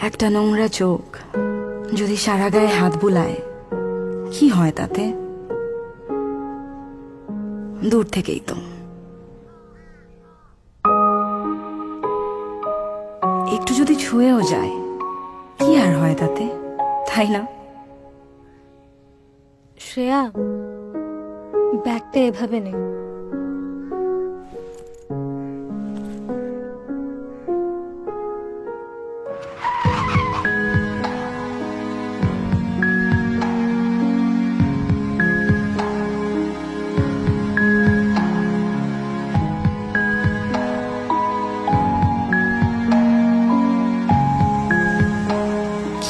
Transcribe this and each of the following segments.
একটা নোংরা চোখ যদি সারা গায়ে হাত বুলায়, কি হয় তাতে? দূর থেকেই তো। একটু যদি ছুঁয়েও যায়, কি আর হয় তাতে? তাই না? শ্রেয়া, ব্যাগটা এভাবে নে।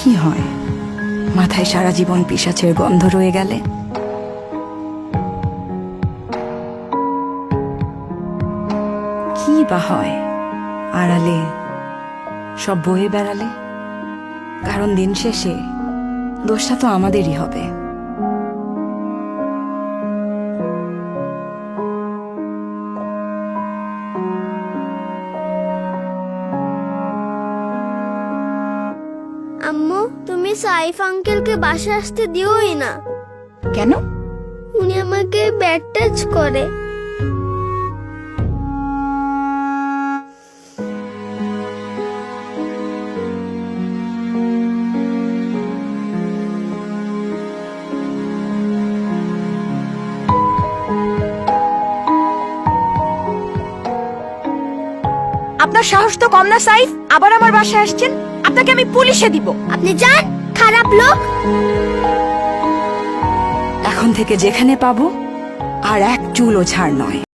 কি হয়? মাথায় সারা জীবন পিসাচের গন্ধ রয়ে গেলে? কি বা হয়? আড়ালে, সব বয়ে বেড়ালে? কারণ দিন শেষে দোষটা তো আমাদেরই হবে। তুমি সাইফ আঙ্কেলকে বাসা আসতে দিওই না। কেন? উনি আমাকে ব্যাড টাচ করে। আপনার সাহস তো কম না সাইফ। আবার আমার বাসায় আসছেন। আপনাকে আমি পুলিশে দিব। আপনি যান। খারাপ লোক? এখন থেকে যেখানে পাবো আর এক চুলও ছাড় নয়।